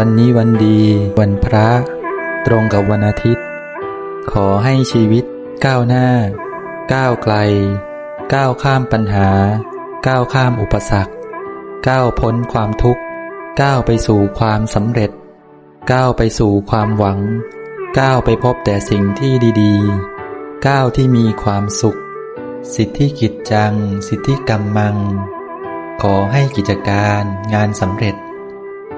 วันนี้วันดี วันพระ ตรงกับวันอาทิตย์ ขอให้ชีวิตก้าวหน้า ก้าวไกล ก้าวข้ามปัญหา ก้าวข้ามอุปสรรค ก้าวพ้นความทุกข์ ก้าวไปสู่ความสำเร็จ ก้าวไปสู่ความหวัง ก้าวไปพบแต่สิ่งที่ดีๆ ก้าวที่มีความสุข สิทธิกิจจัง สิทธิกรรมัง ขอให้กิจการงานสำเร็จ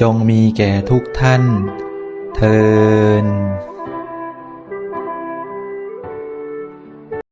จงมีแก่ทุกท่าน เทิน